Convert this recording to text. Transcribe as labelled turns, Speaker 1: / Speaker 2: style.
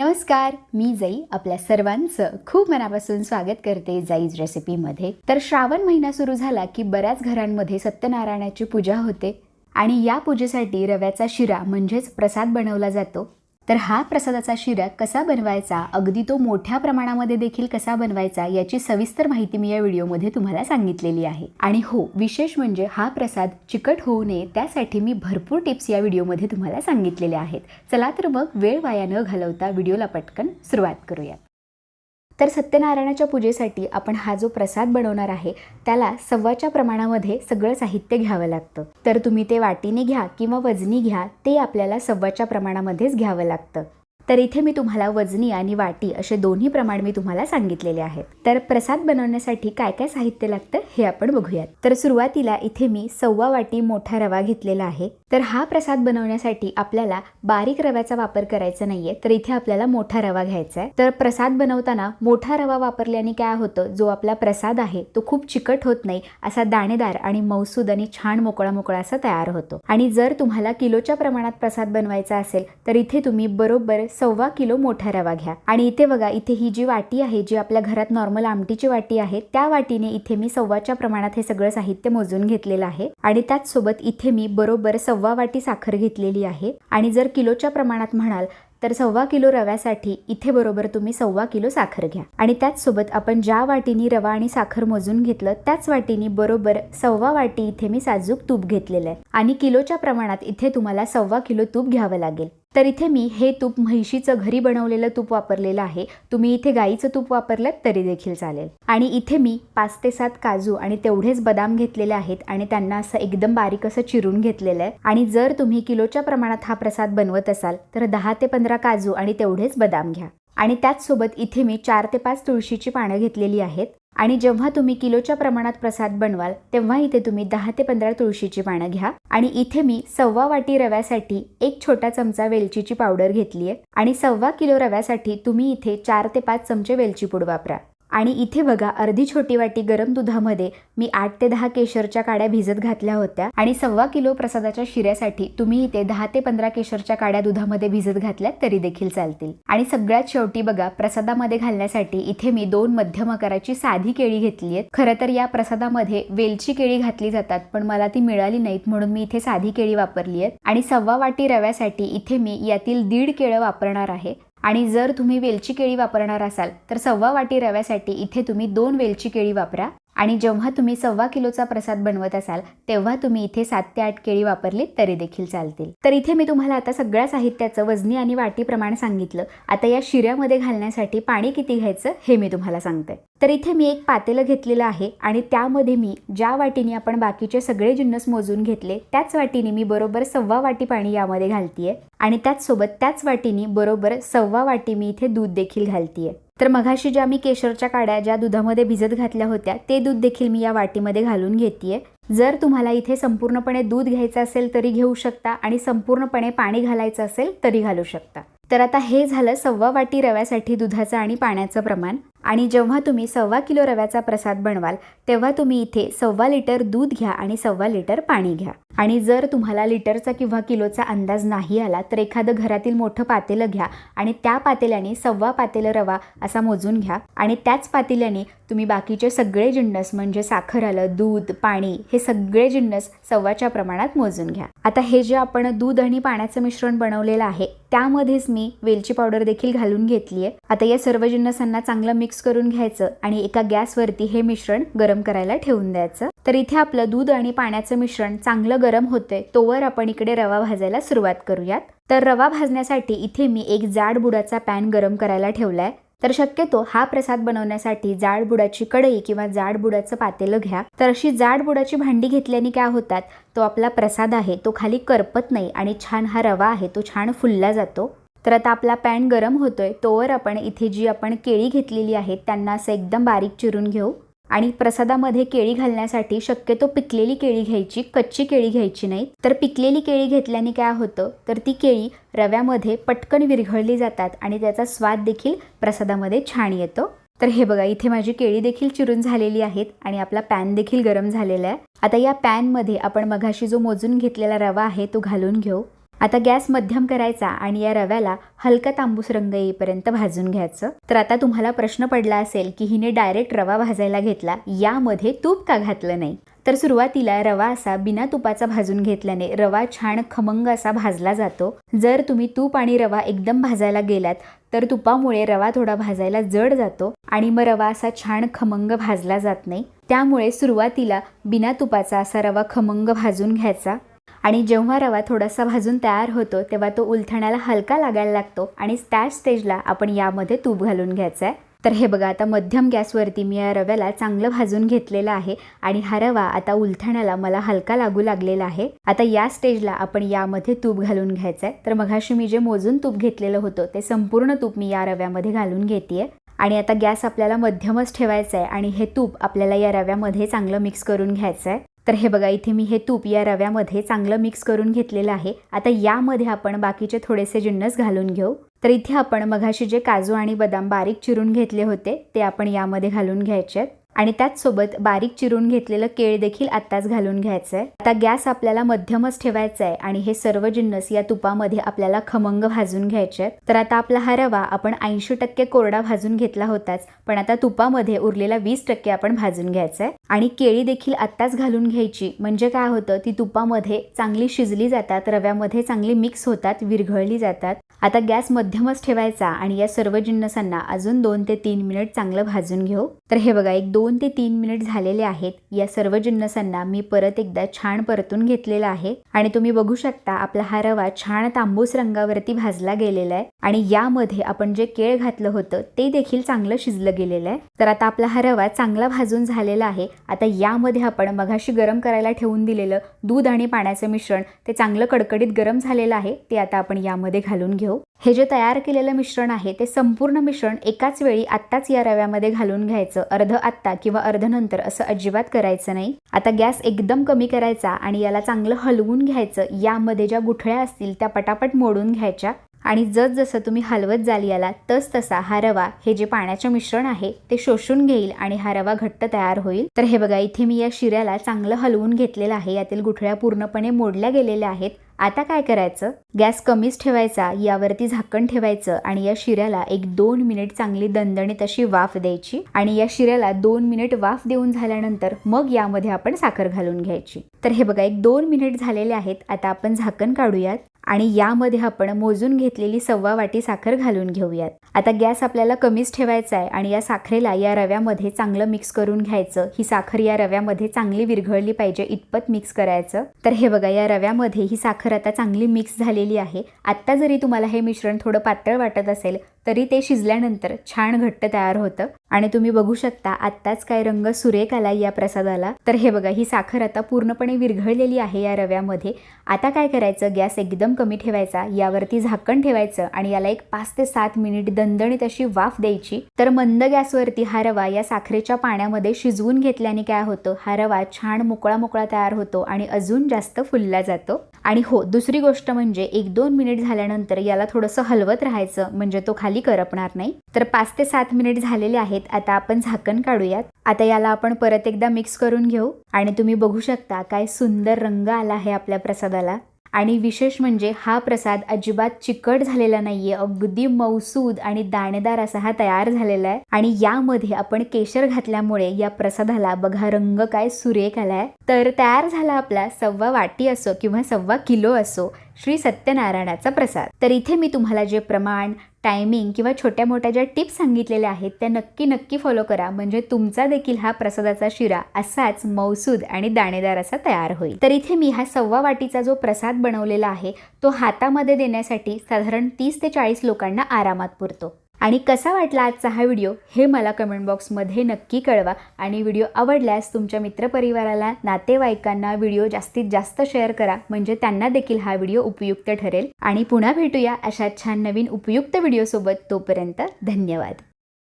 Speaker 1: नमस्कार मी जाई आपल्या सर्वांचं खूप मनापासून स्वागत करते जाईज रेसिपीमध्ये. तर श्रावण महिना सुरू झाला की बऱ्याच घरांमध्ये सत्यनारायणाची पूजा होते आणि या पूजेसाठी रव्याचा शिरा म्हणजेच प्रसाद बनवला जातो. तर हा प्रसादाचा शिरा कसा बनवायचा अगदी तो मोठ्या प्रमाणामध्ये देखील कसा बनवायचा याची सविस्तर माहिती मी या व्हिडिओमध्ये तुम्हाला सांगितलेली आहे. आणि हो विशेष म्हणजे हा प्रसाद चिकट होऊ नये त्यासाठी मी भरपूर टिप्स या व्हिडिओमध्ये तुम्हाला सांगितलेल्या आहेत. चला तर मग वेळ वाया न घालवता व्हिडिओला पटकन सुरुवात करूयात. तर सत्यनारायणाच्या पूजेसाठी आपण हा जो प्रसाद बनवणार आहे त्याला सव्वाच्या प्रमाणामध्ये सगळं साहित्य घ्यावं लागतं. तर तुम्ही ते वाटीने घ्या किंवा वजनी घ्या ते आपल्याला सव्वाच्या प्रमाणामध्येच घ्यावं लागतं. तर इथे मी तुम्हाला वजनी आणि वाटी असे दोन्ही प्रमाण मी तुम्हाला सांगितलेले आहेत. तर प्रसाद बनवण्यासाठी काय काय साहित्य लागतं हे आपण बघूयात. तर सुरुवातीला इथे मी सव्वा वाटी मोठा रवा घेतलेला आहे. तर हा प्रसाद बनवण्यासाठी आपल्याला बारीक रव्याचा वापर करायचा नाहीये तर इथे आपल्याला मोठा रवा घ्यायचा आहे. तर प्रसाद बनवताना मोठा रवा वापरल्याने काय होतं जो आपला प्रसाद आहे तो खूप चिकट होत नाही असा दाणेदार आणि मौसूद आणि छान मोकळा मोकळा असा तयार होतो. आणि जर तुम्हाला किलोच्या प्रमाणात प्रसाद बनवायचा असेल तर इथे तुम्ही बरोबर सव्वा किलो मोठा रवा घ्या. आणि इथे बघा इथे ही जी वाटी आहे जी आपल्या घरात नॉर्मल आमटीची वाटी आहे त्या वाटीने इथे मी सव्वाच्या प्रमाणात हे सगळं साहित्य मोजून घेतलेलं आहे. आणि त्याचसोबत इथे मी बरोबर सव्वा वाटी साखर घेतलेली आहे. आणि जर किलोच्या प्रमाणात म्हणाल तर सव्वा किलो रव्यासाठी इथे बरोबर तुम्ही सव्वा किलो साखर घ्या. आणि त्याचसोबत आपण ज्या वाटीनी रवा आणि साखर मोजून घेतलं त्याच वाटीनी बरोबर सव्वा वाटी इथे मी साजूक तूप घेतलेलं आहे. आणि किलोच्या प्रमाणात इथे तुम्हाला सव्वा किलो तूप घ्यावं लागेल. तर इथे मी हे तूप म्हैशीचं घरी बनवलेलं तूप वापरलेलं आहे. तुम्ही इथे गाईचं तूप वापरलं तरी देखील चालेल. आणि इथे मी पाच ते सात काजू आणि तेवढेच बदाम घेतलेले आहेत आणि त्यांना असं एकदम बारीक असं चिरून घेतलेलं आहे. आणि जर तुम्ही किलोच्या प्रमाणात हा प्रसाद बनवत असाल तर दहा ते पंधरा काजू आणि तेवढेच बदाम घ्या. आणि त्याचसोबत इथे मी चार ते पाच तुळशीची पानं घेतलेली आहेत. आणि जेव्हा तुम्ही किलोच्या प्रमाणात प्रसाद बनवाल तेव्हा इथे तुम्ही दहा ते पंधरा तुळशीची पानं घ्या. आणि इथे मी सव्वा वाटी रव्यासाठी एक छोटा चमचा वेलचीची पावडर घेतली आहे आणि सव्वा किलो रव्यासाठी तुम्ही इथे चार ते पाच चमचे वेलची पूड वापरा. आणि इथे बघा अर्धी छोटी वाटी गरम दुधामध्ये मी आठ ते दहा केशरच्या काड्या भिजत घातल्या होत्या. आणि सव्वा किलो प्रसादाच्या शिऱ्यासाठी तुम्ही इथे दहा ते पंधरा केशरच्या काड्या दुधामध्ये भिजत घातल्या तरी देखील चालतील. आणि सगळ्यात शेवटी बघा प्रसादामध्ये घालण्यासाठी इथे मी दोन मध्यम आकाराची साधी केळी घेतली आहेत. खरं तर या प्रसादामध्ये वेलची केळी घातली जातात पण मला ती मिळाली नाहीत म्हणून मी इथे साधी केळी वापरली आहेत. आणि सव्वा वाटी रव्यासाठी इथे मी यातील दीड केळं वापरणार आहे. आणि जर तुम्ही वेलची केळी वापरणार असाल तर सव्वा वाटी रव्यासाठी इथे तुम्ही दोन वेलची केळी वापरा. आणि जेव्हा तुम्ही सव्वा किलोचा प्रसाद बनवत असाल तेव्हा तुम्ही इथे सात ते आठ केळी वापरली तरी देखील चालतील. तर इथे मी तुम्हाला आता सगळ्या साहित्याचं वजनी आणि वाटी प्रमाण सांगितलं. आता या शिऱ्यामध्ये घालण्यासाठी पाणी किती घ्यायचं हे मी तुम्हाला सांगते. तर इथे मी एक पातेलं घेतलेलं आहे आणि त्यामध्ये मी ज्या वाटीने आपण बाकीचे सगळे जिन्नस मोजून घेतले त्याच वाटीने मी बरोबर सव्वा वाटी पाणी यामध्ये घालतीये आणि त्याचसोबत त्याच वाटीने बरोबर सव्वा वाटी मी इथे दूध देखील घालतीये. तर मघाशी ज्या मी केशरच्या काड्या ज्या दुधामध्ये भिजत घातल्या होत्या ते दूध देखील मी या वाटीमध्ये घालून घेतेय. जर तुम्हाला इथे संपूर्णपणे दूध घ्यायचं असेल तरी घेऊ शकता आणि संपूर्णपणे पाणी घालायचं असेल तरी घालू शकता. तर आता हे झालं सव्वा वाटी रव्यासाठी दुधाचं आणि पाण्याचं प्रमाण. आणि जेव्हा तुम्ही सव्वा किलो रव्याचा प्रसाद बनवाल तेव्हा तुम्ही इथे सव्वा लिटर दूध घ्या आणि सव्वा लिटर पाणी घ्या. आणि जर तुम्हाला लिटरचा किंवा किलोचा अंदाज नाही आला तर एखादं घरातील मोठं पातेलं घ्या आणि त्या पातेल्याने सव्वा पातेलं रवा असा मोजून घ्या. आणि त्याच पातेल्याने तुम्ही बाकीचे सगळे जिन्नस म्हणजे साखर आलं दूध पाणी हे सगळे जिन्नस सव्वाच्या प्रमाणात मोजून घ्या. आता हे जे आपण दूध आणि पाण्याचं मिश्रण बनवलेलं आहे त्यामध्येच मी वेलची पावडर देखील घालून घेतली आहे आता या सर्व जिन्नसांना चांगलं मिक्स करून घ्यायचं आणि एका गॅसवरती हे मिश्रण गरम करायला ठेवून द्यायचं. तर इथे आपलं दूध आणि पाण्याचं मिश्रण चांगलं गरम होतंय तोवर आपण इकडे रवा भाजायला सुरुवात करूयात. तर रवा भाजण्यासाठी इथे मी एक जाड बुडाचा पॅन गरम करायला ठेवलाय. तर शक्यतो हा प्रसाद बनवण्यासाठी जाड बुडाची कढई किंवा जाड बुडाचं पातेलं घ्या. तर अशी जाड बुडाची भांडी घेतल्याने काय होतात तो आपला प्रसाद आहे तो खाली करपत नाही आणि छान हा रवा आहे तो छान फुलला जातो. तर आता आपला पॅन गरम होतोय तोवर आपण इथे जी आपण केळी घेतलेली आहेत त्यांना असं एकदम बारीक चिरून घेऊ. आणि प्रसादामध्ये केळी घालण्यासाठी शक्यतो पिकलेली केळी घ्यायची कच्ची केळी घ्यायची नाही. तर पिकलेली केळी घेतल्याने काय होतं तर ती केळी रव्यामध्ये पटकन विरघळली जातात आणि त्याचा स्वाद देखील प्रसादामध्ये छान येतो. तर हे बघा इथे माझी केळी देखील चिरून झालेली आहेत आणि आपला पॅन देखील गरम झालेला आहे. आता या पॅनमध्ये आपण मघाशी जो मोजून घेतलेला रवा आहे तो घालून घेऊ. आता गॅस मध्यम करायचा आणि या रव्याला हलका तांबूस रंग येईपर्यंत भाजून घ्यायचं. तर आता तुम्हाला प्रश्न पडला असेल की हिने डायरेक्ट रवा भाजायला घेतला यामध्ये तूप का घातलं नाही? तर सुरुवातीला रवा असा बिना तुपाचा भाजून घेतल्याने रवा छान खमंग असा भाजला जातो. जर तुम्ही तूप आणि रवा एकदम भाजायला गेलात तर तुपामुळे रवा थोडा भाजायला जड जातो आणि मग रवा असा छान खमंग भाजला जात नाही. त्यामुळे सुरुवातीला बिना तुपाचा असा रवा खमंग भाजून घ्यायचा. आणि जेव्हा रवा थोडासा भाजून तयार होतो तेव्हा तो उलथण्याला हलका लागायला लागतो आणि त्याच स्टेजला आपण यामध्ये तूप घालून घ्यायचं आहे तर हे बघा आता मध्यम गॅसवरती मी या रव्याला चांगलं भाजून घेतलेलं आहे आणि हा रवा आता उलथण्याला मला हलका लागू लागलेला आहे. आता या स्टेजला आपण यामध्ये तूप घालून घ्यायचं आहे तर मघाशी मी जे मोजून तूप घेतलेलं होतं ते संपूर्ण तूप मी या रव्यामध्ये घालून घेते आणि आता गॅस आपल्याला मध्यमच ठेवायचा आहे आणि हे तूप आपल्याला या रव्यामध्ये चांगलं मिक्स करून घ्यायचं आहे तर हे बघा इथे मी हे तूप या रव्यामध्ये चांगलं मिक्स करून घेतलेलं आहे. आता यामध्ये आपण बाकीचे थोडेसे जिन्नस घालून घेऊ. तर इथे आपण मघाशी जे काजू आणि बदाम बारीक चिरून घेतले होते ते आपण यामध्ये घालून घ्यायचे आहेत. आणि त्याचसोबत बारीक चिरून घेतलेलं केळ देखील आत्ताच घालून घ्यायचं आहे आता गॅस आपल्याला मध्यमच ठेवायचा आहे आणि हे सर्व जिन्नस या तुपामध्ये आपल्याला खमंग भाजून घ्यायचे आहेत. तर आता आपला हा रवा आपण ऐंशी टक्के कोरडा भाजून घेतला होताच पण आता तुपामध्ये उरलेला वीस टक्के आपण भाजून घ्यायचं आहे आणि केळी देखील आत्ताच घालून घ्यायची म्हणजे काय होतं ती तुपामध्ये चांगली शिजली जातात रव्यामध्ये चांगली मिक्स होतात विरघळली जातात. आता गॅस मध्यमच ठेवायचा आणि या सर्व जिन्नसांना अजून दोन ते तीन मिनिट चांगलं भाजून घेऊ. तर हे बघा एक दोन ते तीन मिनिट झालेले आहेत. या सर्व जिन्नसांना मी परत एकदा छान परतून घेतलेला आहे. आणि तुम्ही बघू शकता आपला हा रवा छान तांबूस रंगावरती भाजला गेलेला आहे. आणि यामध्ये आपण जे केळ घातलं होतं ते देखील चांगलं शिजलं गेलेलं आहे. तर आता आपला हा रवा चांगला भाजून झालेला आहे. आता यामध्ये आपण मघाशी गरम करायला ठेवून दिलेलं दूध आणि पाण्याचं मिश्रण ते चांगलं कडकडीत गरम झालेलं आहे ते आता आपण यामध्ये घालून घेऊ. हे जे तयार केलेलं मिश्रण आहे ते संपूर्ण मिश्रण एकाच वेळी आत्ताच या रव्यामध्ये घालून घ्यायचं. अर्ध आत्ता किंवा अर्ध नंतर असं अजिबात करायचं नाही. आता गॅस एकदम कमी करायचा आणि याला चांगलं हलवून घ्यायचं. यामध्ये ज्या गुठळ्या असतील त्या पटापट मोडून घ्यायच्या. आणि जस जसं तुम्ही हलवत जाल याला तस तसा हा रवा हे जे पाण्याचे मिश्रण आहे ते शोषून घेईल आणि हा रवा घट्ट तयार होईल. तर हे बघा इथे मी या शिऱ्याला चांगलं हलवून घेतलेलं आहे. यातील गुठळ्या पूर्णपणे मोडल्या गेलेल्या आहेत. आता काय करायचं? गॅस कमीच ठेवायचा यावरती झाकण ठेवायचं आणि या शिऱ्याला एक दोन मिनिट चांगली दणदणीत अशी वाफ द्यायची आणि या शिऱ्याला दोन मिनिट वाफ देऊन झाल्यानंतर मग यामध्ये आपण साखर घालून घ्यायची. तर हे बघा एक दोन मिनिट झालेले आहेत. आता आपण झाकण काढूयात. आणि यामध्ये आपण मोजून घेतलेली सव्वा वाटी साखर घालून घेऊयात. आता गॅस आपल्याला कमीच ठेवायचा आहे आणि या साखरेला या रव्यामध्ये चांगलं मिक्स करून घ्यायचं. ही साखर या रव्यामध्ये चांगली विरघळली पाहिजे इतपत मिक्स करायचं. तर हे बघा या रव्यामध्ये ही साखर आता चांगली मिक्स झालेली आहे. आत्ता जरी तुम्हाला हे मिश्रण थोडं पातळ वाटत असेल तरी ते शिजल्यानंतर छान घट्ट तयार होतं. आणि तुम्ही बघू शकता आत्ताच काय रंग सुरेख आला या प्रसादाला. तर हे बघा ही साखर आता पूर्णपणे विरघळलेली आहे या रव्यामध्ये. आता काय करायचं? गॅस एकदम कमी ठेवायचा यावरती झाकण ठेवायचं आणि याला एक पाच ते सात मिनिट दणदणीत अशी वाफ द्यायची. तर मंद गॅसवरती हा रवा या साखरेच्या पाण्यामध्ये शिजवून घेतल्याने काय होतं? हा रवा छान मोकळा मोकळा तयार होतो आणि अजून जास्त फुलला जातो. आणि हो दुसरी गोष्ट म्हणजे एक दोन मिनिट झाल्यानंतर याला थोडंसं हलवत राहायचं म्हणजे तो खाली करपणार नाही. तर पाच ते सात मिनिट झालेले आहेत आता आपण झाकण काढूयात. आता याला आपण परत एकदा मिक्स करून घेऊ. आणि तुम्ही बघू शकता काय सुंदर रंग आला आहे आपल्या प्रसादाला. आणि विशेष म्हणजे हा प्रसाद अजिबात चिकट झालेला नाहीये अगदी मौसूद आणि दाणेदार असा हा तयार झालेला आहे. आणि यामध्ये आपण केशर घातल्यामुळे या प्रसादाला बघा रंग काय सुरेख आलाय. तर तयार झाला आपला सव्वा वाटी असो किंवा सव्वा किलो असो श्री सत्यनारायणाचा प्रसाद. तर इथे मी तुम्हाला जे प्रमाण टायमिंग किंवा छोट्या मोठ्या ज्या टिप्स सांगितलेल्या आहेत त्या नक्की नक्की फॉलो करा. म्हणजे तुमचा देखील हा प्रसादाचा शिरा असाच मौसूद आणि दाणेदार असा तयार होईल. तर इथे मी हा सव्वा वाटीचा जो प्रसाद बनवलेला आहे तो हातामध्ये देण्यासाठी साधारण तीस ते चाळीस लोकांना आरामात पुरतो. आणि कसा वाटला आजचा हा व्हिडिओ हे मला कमेंट बॉक्समध्ये नक्की कळवा. आणि व्हिडिओ आवडल्यास तुमच्या मित्रपरिवाराला नातेवाईकांना व्हिडिओ जास्तीत जास्त शेअर करा. म्हणजे त्यांना देखील हा व्हिडिओ उपयुक्त ठरेल. आणि पुन्हा भेटूया अशा छान नवीन उपयुक्त व्हिडिओसोबत तोपर्यंत धन्यवाद.